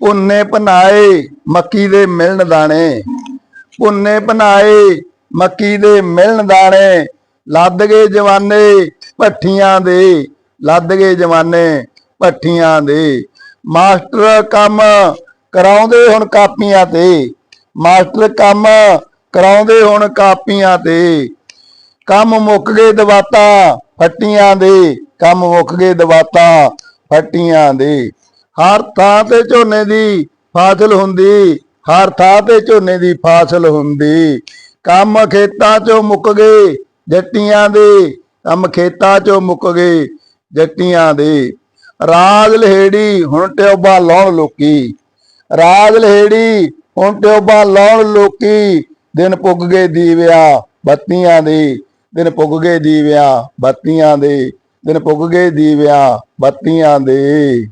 ਪੁੰਨੇ ਪਨਾਏ ਮੱਕੀ ਦੇ ਮਿਲਣ ਦਾਣੇ। ਪੁੰਨੇ ਪਨਾਏ ਮੱਕੀ ਦੇ ਮਿਲਣ ਦਾਣੇ। ਲੱਦ ਗਏ ਜਵਾਨੇ ਭੱਠੀਆਂ ਦੇ। ਲੱਦ ਗਏ ਜਵਾਨੇ ਭੱਠੀਆਂ ਦੇ। ਮਾਸਟਰ ਕੰਮ ਕਰਾਉਂਦੇ ਹੁਣ ਕਾਪੀਆਂ ਤੇ। ਮਾਸਟਰ ਕੰਮ ਕਰਾਉਂਦੇ ਹੁਣ ਕਾਪੀਆਂ ਤੇ। ਕੰਮ ਮੁੱਕ ਗਏ ਦਵਾਤਾ ਫੱਟੀਆਂ ਦੇ। ਕੰਮ ਮੁੱਕ ਗਏ ਦਵਾਤਾ ਫੱਟੀਆਂ ਦੇ। ਹਰ ਥਾਂ ਤੇ ਝੋਨੇ ਦੀ ਫਾਸਲ ਹੁੰਦੀ, ਹਰ ਥਾਂ ਤੇ ਝੋਨੇ ਦੀ ਫਾਸਲ ਹੁੰਦੀ। ਕੰਮ ਖੇਤਾਂ 'ਚੋਂ ਮੁੱਕ ਗਏ ਜੱਟੀਆਂ ਦੇ, ਕੰਮ ਖੇਤਾਂ 'ਚੋਂ ਮੁੱਕ ਗਏ ਜੱਟੀਆਂ ਦੇ। ਰਾਜ ਲਹੇੜੀ, ਹੁਣ ਟਿਉਬਾ ਲਾਉਣ ਲੋਕੀ। ਰਾਜ ਲਹੇੜੀ, ਹੁਣ ਟਿਉਬਾ ਲਾਉਣ ਲੋਕੀ। ਦਿਨ ਪੁੱਗ ਗਏ ਦੀਵਿਆ ਬੱਤੀਆਂ ਦੇ, ਦਿਨ ਪੁੱਗ ਗਏ ਦੀਵਿਆ ਬੱਤੀਆਂ ਦੇ, ਦਿਨ ਪੁੱਗ ਗਏ ਦੀਵਿਆ ਬੱਤੀਆਂ ਦੇ।